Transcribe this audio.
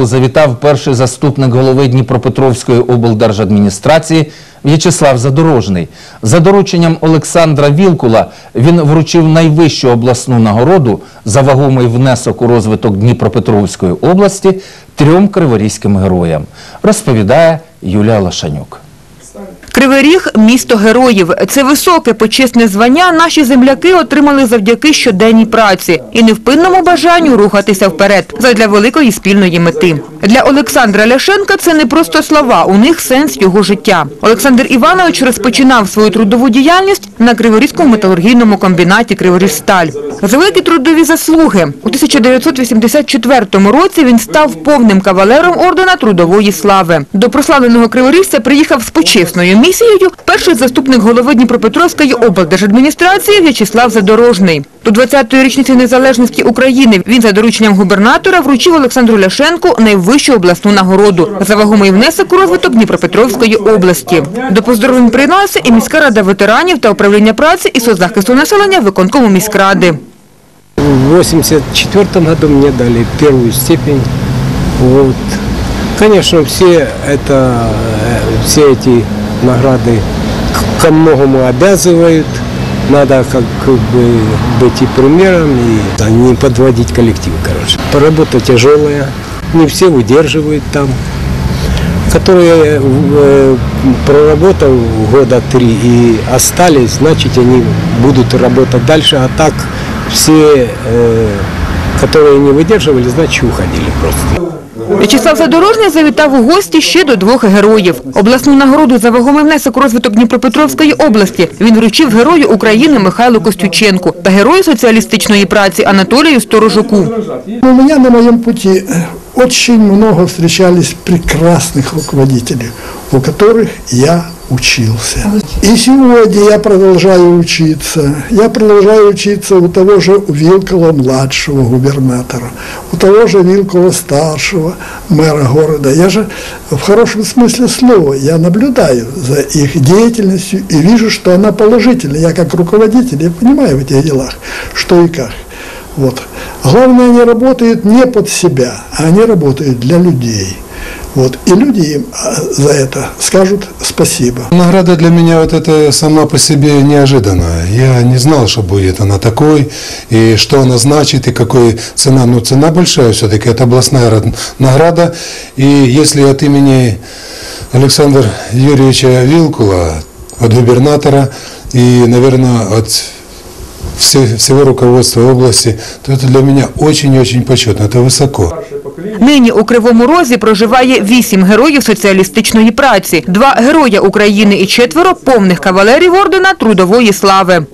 Виставу завітав перший заступник голови Дніпропетровської облдержадміністрації В'ячеслав Задорожний. За дорученням Олександра Вілкула він вручив найвищу обласну нагороду за вагомий внесок у розвиток Дніпропетровської області трьом криворізьким героям, розповідає Юлія Лашанюк. Кривий Ріг – місто героїв. Це високе почесне звання наші земляки отримали завдяки щоденній праці і невпинному бажанню рухатися вперед задля великої спільної мети. Для Олександра Ляшенка це не просто слова, у них сенс його життя. Олександр Іванович розпочинав свою трудову діяльність на Криворізькому металургійному комбінаті «Криворіжсталь». За великі трудові заслуги. У 1984 році він став повним кавалером ордена Трудової слави. До прославленого Криворіжця приїхав з почесною місією перший заступник голови Дніпропетровської облдержадміністрації В'ячеслав Задорожний. До 20-ї річниці незалежності України він за дорученням губернатора вручив Олександру Ляшенку найвищу обласну нагороду за вагомий внесок у розвиток Дніпропетровської області. До поздоровлень приєдналася і міська рада ветеранів та управління праці і соцзахисту населення виконкому міськради. В 84 году мне дали первую степень. Вот. Конечно, все это, э, все эти награды ко многому обязывают. Надо как бы быть и примером, и не подводить коллектив, короче. Работа тяжелая, не все выдерживают там. Которые э, проработав года три и остались, значит они будут работать дальше, а так все, э, которые не выдерживали, значит уходили просто. В'ячеслав Задорожний завітав у гості ще до двох героїв. Обласну нагороду за вагомий внесок у розвиток Дніпропетровської області він вручив герою України Михайлу Костюченку та герою соціалістичної праці Анатолію Сторожуку. У меня на моем пути э, очень много встречались прекрасных руководителей, у которых я учился. И сегодня я продолжаю учиться. Я продолжаю учиться у того же Вилкова младшего губернатора, у того же Вилкова старшего мэра города. Я же в хорошем смысле слова, я наблюдаю за их деятельностью и вижу, что она положительная. Я как руководитель, я понимаю в этих делах, что и как. Вот. Главное, они работают не под себя, а они работают для людей. Вот. И люди им а, за это скажут спасибо. Награда для меня вот это сама по себе неожиданная. Я не знал, что будет она такой, и что она значит, и какой цена. Но цена большая все-таки, это областная рад- награда. И если от имени Александра Юрьевича Вилкула, от губернатора и, наверное, от все- всего руководства области, то это для меня очень-очень почетно, это высоко. Нині у Кривому Розі проживає вісім героїв соціалістичної праці, два героя України і четверо повних кавалерів ордена Трудової слави.